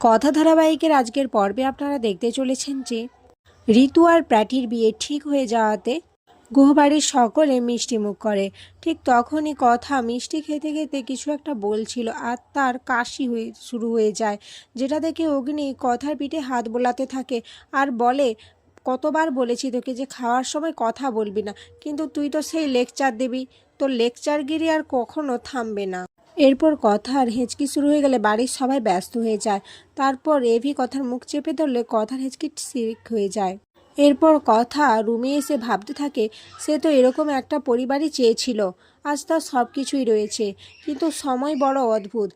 কথা ধারাবাহিকের আজকের পর্বে আপনারা দেখতে চলেছেন যে ঋতু আর প্র্যাটির বিয়ে ঠিক হয়ে যাওয়াতে গুহবাড়ির সকলে মিষ্টি মুখ করে। ঠিক তখনই কথা মিষ্টি খেতে খেতে কিছু একটা বলছিল আর তার কাশি হয়ে শুরু হয়ে যায় যেটা দেখে অগ্নি কথার পিঠে হাত বোলাতে থাকে আর বলে, কতবার বলেছি তোকে যে খাওয়ার সময় কথা বলবি না, কিন্তু তুই তো সেই লেকচার দিবি। তোর লেকচারগিরি আর কখনো থামবে না। এরপর কথার হেঁচকি শুরু হয়ে গেলে বাড়ির সবাই ব্যস্ত হয়ে যায়। তারপর এভি কথার মুখ চেপে ধরলে কথার হেঁচকি সিরিক হয়ে যায়। এরপর কথা রুমে এসে ভাবতে থাকে, সে তো এরকম একটা পরিবারই চেয়েছিল। আজ তার সব কিছুই রয়েছে, কিন্তু সময় বড় অদ্ভুত।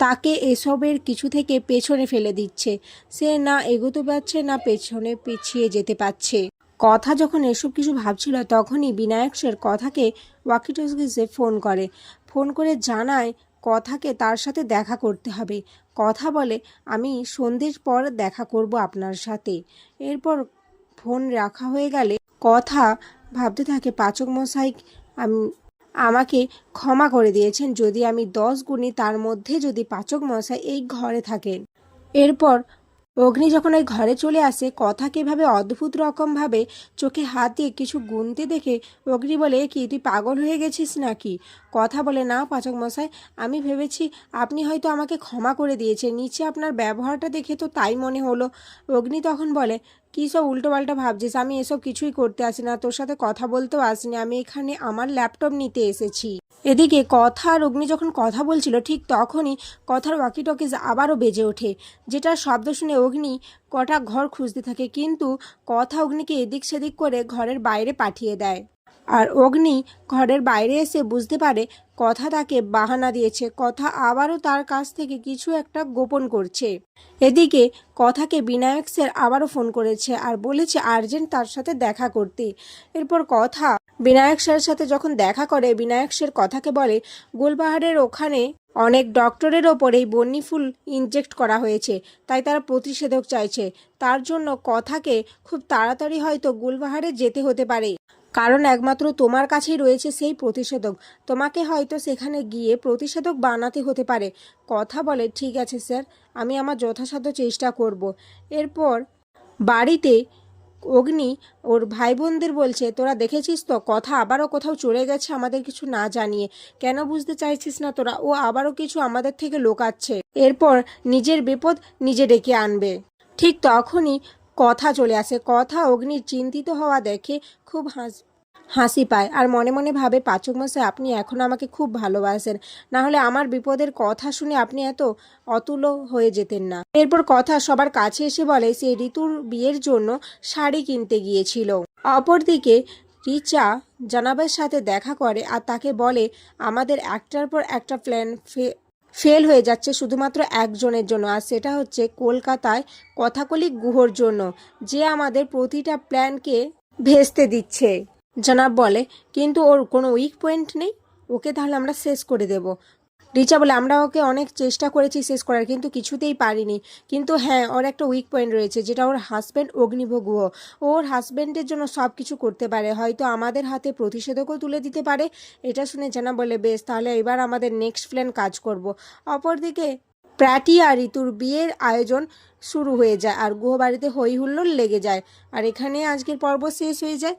তাকে এসবের কিছু থেকে পেছনে ফেলে দিচ্ছে। সে না এগোতে পারছে, না পেছনে পিছিয়ে যেতে পারছে। কথা যখন এসব কিছু ভাবছিল, তখনই বিনায়ক স্যার কথাকে ওয়াকিটকিসে ফোন করে। ফোন করে জানায় কথাকে তার সাথে দেখা করতে হবে। কথা বলে, আমি সন্ধ্যের পর দেখা করব আপনার সাথে। এরপর ফোন রাখা হয়ে গেলে কথা ভাবতে থাকে, পাচক মশাই, আমি, আমাকে ক্ষমা করে দিয়েছেন। যদি আমি দশ গুণী তার মধ্যে যদি পাচক মশাই এই ঘরে থাকেন। এরপর অগ্নি যখন ওই ঘরে চলে আসে কথাকে এভাবে অদ্ভুত রকমভাবে চোখে হাত দিয়ে কিছু গুনতে দেখে অগ্নি বলে, কি, তুই পাগল হয়ে গেছিস নাকি? কথা বলে, না পাচক মশাই, আমি ভেবেছি আপনি হয়তো আমাকে ক্ষমা করে দিয়েছেন। নিচে আপনার ব্যবহারটা দেখে তো তাই মনে হলো। অগ্নি তখন বলে, কী সব উল্টোপাল্টা ভাবছিস? আমি এসব কিছুই করতে আসি না তোর সাথে কথা বলতেও আসিনি। আমি এখানে আমার ল্যাপটপ নিতে এসেছি। এদিকে কথা আর অগ্নি যখন কথা বলছিল, ঠিক তখনই কথার ওয়াকি টকিজ আবারও বেজে ওঠে, যেটার শব্দ শুনে অগ্নি কটা ঘর খুঁজতে থাকে। কিন্তু কথা অগ্নিকে এদিক সেদিক করে ঘরের বাইরে পাঠিয়ে দেয়। আর অগ্নি ঘরের বাইরে এসে বুঝতে পারে, কথা তাকে বাহানা দিয়েছে, কথা আবারও তার কাছ থেকে কিছু একটা গোপন করছে। এদিকে কথাকে বিনায়ক স্যার আবারও ফোন করেছে আর বলেছে, আর্জেন্ট তার সাথে দেখা করতে। এরপর কথা বিনায়ক স্যারের সাথে যখন দেখা করে, বিনায়ক স্যার কথাকে বলে গোলপাহাড়ের ওখানে অনেক ডক্টরের ওপর এই বন্যি ফুল ইনজেক্ট করা হয়েছে, তাই তারা প্রতিষেধক চাইছে। তার জন্য কথাকে খুব তাড়াতাড়ি হয়তো গুলবাহারে যেতে হতে পারে। কারণ একমাত্র তোমার কাছেই রয়েছে সেই প্রতিষেধক। তোমাকে হয়তো সেখানে গিয়ে প্রতিষেধক বানাতে হতে পারে। কথা বলে, ঠিক আছে স্যার। আমি আমার যথাসাধ্য চেষ্টা করব। এরপর বাড়িতে অগ্নি ওর ভাই বোনদের বলছে, তোরা দেখেছিস তো, কথা আবারও কোথাও চলে গেছে আমাদের কিছু না জানিয়ে। কেন বুঝতে চাইছিস না তোরা? ও আবারও কিছু আমাদের থেকে লোকাচ্ছে। এরপর নিজের বিপদ নিজে ডেকে আনবে। ঠিক তখনই কথা চলে আসে। কথা অগ্নির চিন্তিত হওয়া দেখে খুব হাস হাসি পায়। আর মনে মনে ভাবে, পাচক মশাই, আপনি এখন আমাকে খুব ভালোবাসেন। না হলে আমার বিপদের কথা শুনে আপনি এত অতুল হয়ে যেতেন না। এরপর কথা সবার কাছে এসে বলে, সে ঋতুর বিয়ের জন্য শাড়ি কিনতে গিয়েছিল। অপরদিকে রিচা জানাবের সাথে দেখা করে আর তাকে বলে, আমাদের একটার পর একটা প্ল্যান ফেল হয়ে যাচ্ছে শুধুমাত্র একজনের জন্য। আর সেটা হচ্ছে কলকাতায় কথাকলি গুহর জন্য, যে আমাদের প্রতিটা প্ল্যানকে ভেস্তে দিচ্ছে। জনাব বলে, কিন্তু ওর কোনো উইক পয়েন্ট নেই? ওকে তাহলে আমরা শেষ করে দেব। রিচা বলে, আমরা ওকে অনেক চেষ্টা করেছি শেষ করার, কিন্তু কিছুতেই পারিনি। কিন্তু হ্যাঁ ওর একটা উইক পয়েন্ট রয়েছে, যেটা ওর হাজব্যান্ড অগ্নিভোগ। ওর হাজব্যান্ডের জন্য সব কিছু করতে পারে। হয়তো আমাদের হাতে প্রতিষেধকও তুলে দিতে পারে। এটা শুনে জানা বলে, বেশ, তাহলে এবার আমাদের নেক্সট প্ল্যান কাজ করব। অপরদিকে প্র্যাটি আর ঋতুর বিয়ের আয়োজন শুরু হয়ে যায়, আর গুহবাড়িতে হই লেগে যায়। আর এখানে আজকের পর্ব শেষ হয়ে যায়।